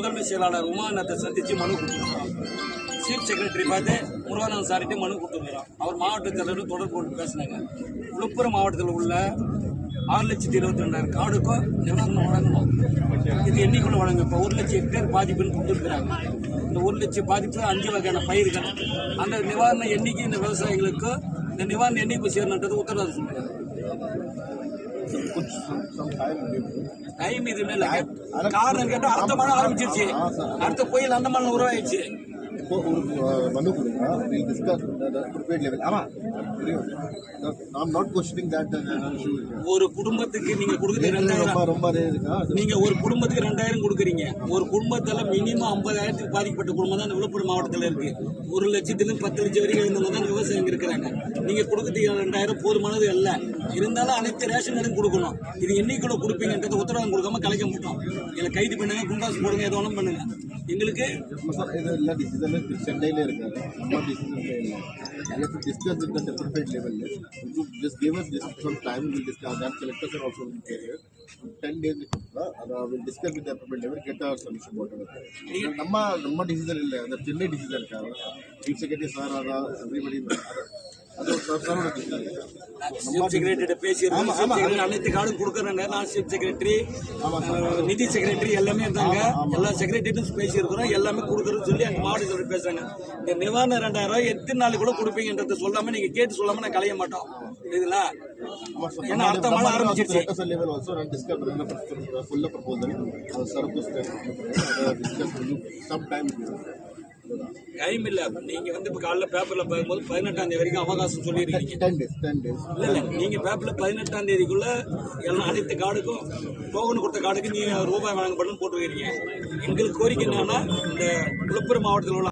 முதன்மை செயலாளர் உமாநாத்தை சந்தித்து மனு கொடுத்துருக்கோம் சீஃப் செக்ரட்டரி பார்த்து முருகானந்தம் சார்கிட்ட மனு கொடுத்துருக்கிறோம் அவர் மாவட்ட தலைவர் தொடர்பு கொண்டு பேசினாங்க. விழுப்புரம் மாவட்டத்தில் உள்ள ஆறு லட்சத்தி இருபத்தி ரெண்டாயிரம் காடுக்கும் நிவாரணம் வழங்கணும் இது எண்ணிக்குள்ள வழங்கும்? இப்போ ஒரு லட்சம் ஹெக்டேர் பாதிப்புன்னு கொடுத்துருக்குறாங்க. இந்த ஒரு லட்சம் பாதிப்பு அஞ்சு வகையான பயிர்கள் அந்த நிவாரண எண்ணிக்கை இந்த விவசாயிகளுக்கு இந்த நிவாரண எண்ணிக்கை சேரணுன்றது உத்தரவாதம் சொல்லுங்க டைம் இது இல்லை காரணம் கேட்டால் அடுத்த மழை ஆரம்பிச்சிருச்சு. அடுத்த புயல் அந்த மழை உருவாயிடுச்சு. மனு கொடுங்க. வில் டிஸ்கஸ் ப்ரிப்பேர்ட் லெவல் ஆமா. ஐம் நாட் கொஸ்டினிங் தட் ஒரு குடும்பத்துக்கு நீங்க கொடுக்குறது ரெண்டாயிரம் ரொம்ப இருக்கா நீங்க ஒரு குடும்பத்துக்கு ரெண்டாயிரம் கொடுக்குறீங்க. ஒரு குடும்பத்துல மினிமம் ஐம்பதாயிரத்துக்கு பாதிக்கப்பட்ட குடும்பம் தான் விழுப்புரம் மாவட்டத்தில் இருக்கு. ஒரு லட்சத்துலேருந்து பத்து லட்சம் வரைக்கும் இருந்தவங்க தான் விவசாயிங்க இருக்கிறாங்க. நீங்க கொடுக்குறது ரெண்டாயிரம் போதுமானது அல்ல. இருந்தாலும் அனைத்து ரேஷன் கடையும் கொடுக்கணும். இது என்னைக்குள்ள கொடுப்பீங்கன்றது உத்தரவாதம் கொடுக்காம கலைக்க மாட்டோம். இதில் கைது பண்ணுங்க குண்டாஸ் போடுங்க எது வேணும் பண்ணுங்க. எங்களுக்கு சென்னையில் இருக்காரு அம்மா டிசிஷன் ஃபைலில் we have to discuss at the certified level. You just give us this some time, we'll discuss that. Selectors are also in here. 10 days uh, we'll discuss with the appropriate level, get our solution whatever. நம்ம நம்ம decision இல்லை அந்த Chennai decision இருக்காரு chief secretary sir ಅದ everybody ಅದು sir sir decision chief secretary பேசியிருக்கோம் ஆமா, chief ஆமா. செக்ரட்டரி அனைத்து கார்டும் கொடுக்குறாங்க நான் சீஃப் செக்ரட்டரி நிதி செக்ரட்டரி எல்லாமே இருந்தாங்க எல்லா செக்ரட்டரியும் பேசியிருக்கிறோம் எல்லாமே கொடுக்குறோம் சொல்லி அங்க மாவட்ட தலைவர் பேசுறாங்க இந்த நிவாரணம் ரெண்டாயிரம் ரூபாய் எத்தனை நாள் கூட கொடுப்பீங்கன்றத சொல்லாம நீங்க கேட்டு சொல்லாம நான் கலைய மாட்டோம் இதுல ஏன்னா அடுத்த மழை ஆரம்பிச்சிருச்சு collectors டைம் இல்ல. நீங்க வந்து இப்ப காலைல பேப்பர்ல பார்க்கும்போது பதினெட்டாம் தேதி வரைக்கும் அவகாசம் சொல்லியிருக்கீங்க. 10 days 10 days. இல்ல இல்ல. நீங்க பேப்பர்ல பதினெட்டாம் தேதிக்குள்ள எல்லாம் அனைத்து கார்டுக்கும் டோக்கன் கொடுத்த கார்டுக்கு நீங்க ரூபாய் வழங்கப்படும் போட்டுருக்கீங்க எங்களுக்கு கோரிக்கை என்னன்னா இந்த விழுப்புரம் மாவட்டத்தில் உள்ள